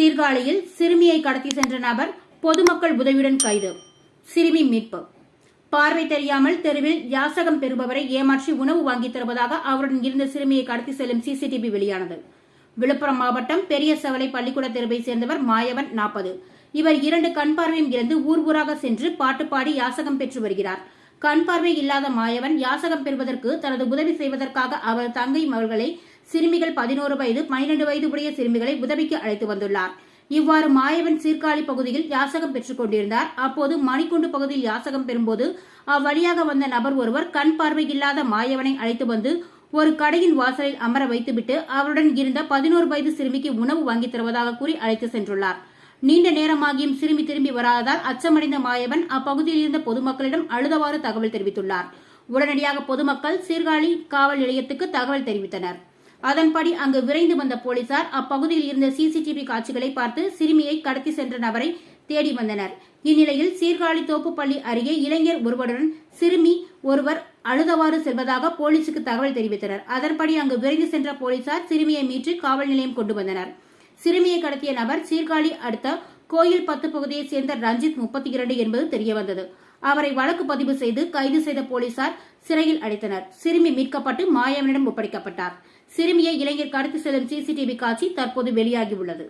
சீர்காழியில் சிறுமியை கடத்தி சென்ற நபர் பொதுமக்கள் உதவியுடன் கைது. சிறுமி மீட்பு. பார்வை தெரியாமல் தெருவில் யாசகம் பெறுபவரை ஏமாற்றி உணவு வாங்கித் தருவதாக அவருடன் இருந்த சிறுமியை கடத்தி செல்லும் சிசிடிவி வெளியானது. விழுப்புரம் மாவட்டம் பெரிய சவலை பள்ளிக்கூட தெருவை சேர்ந்தவர் மாயவன் நாற்பது இவர் இரண்டு கண் பார்வையும் இருந்து ஊர் ஊராக சென்று பாட்டு பாடி யாசகம் பெற்று வருகிறார். கண் பார்வை இல்லாத மாயவன் யாசகம் பெறுவதற்கு தனது உதவி செய்வதற்காக அவர் தங்கை மகள்களை சிறுமிகள் பதினோரு வயது பனிரெண்டு வயது உடைய சிறுமிகளை உதவிக்கு அழைத்து வந்துள்ளார். இவ்வாறு மாயவன் சீர்காழி பகுதியில் யாசகம் பெற்றுக் கொண்டிருந்தார். அப்போது மணிக்குண்டு பகுதியில் யாசகம் பெறும்போது அவ்வழியாக வந்த நபர் ஒருவர் கண் பார்வை இல்லாத மாயவனை அழைத்து வந்து ஒரு கடையின் வாசலில் அமர வைத்துவிட்டு அவருடன் இருந்த பதினோரு வயது சிறுமிக்கு உணவு வாங்கி தருவதாக கூறி அழைத்து சென்றுள்ளார். நீண்ட நேரமாகியும் சிறுமி திரும்பி வராததால் அச்சமடைந்த மாயவன் அப்பகுதியில் இருந்த பொதுமக்களிடம் அழுதவாறு தகவல் தெரிவித்துள்ளார். உடனடியாக பொதுமக்கள் சீர்காழி காவல் நிலையத்துக்கு தகவல் தெரிவித்தனர். அதன்படி அங்கு விரைந்து வந்த போலீசார் அப்பகுதியில் இருந்த சிசிடிவி காட்சிகளை பார்த்து சிறுமியை கடத்தி சென்ற நபரை தேடி வந்தனர். இந்நிலையில் சீர்காழி தோப்புப்பள்ளி அருகே இளைஞர் ஒருவருடன் சிறுமி ஒருவர் அழுதவாறு செல்வதாக போலீசுக்கு தகவல் தெரிவித்தனர். அதன்படி அங்கு விரைந்து சென்ற போலீசார் சிறுமியை மீட்டு காவல் நிலையம் கொண்டு வந்தனர். சிறுமியை கடத்திய நபர் சீர்காழி அடுத்த கோயில் பத்து பகுதியைச் சேர்ந்த ரஞ்சித் முப்பத்தி இரண்டு என்பது தெரியவந்தது. அவரை வழக்கு பதிவு செய்து கைது செய்த போலீசார் சிறையில் அடைத்தனர். சிறுமி மீட்கப்பட்டு மாயவனிடம் ஒப்படைக்கப்பட்டார். சிறுமியை இளைஞர் கடத்தி செல்லும் சிசிடிவி காட்சி தற்போது வெளியாகியுள்ளது.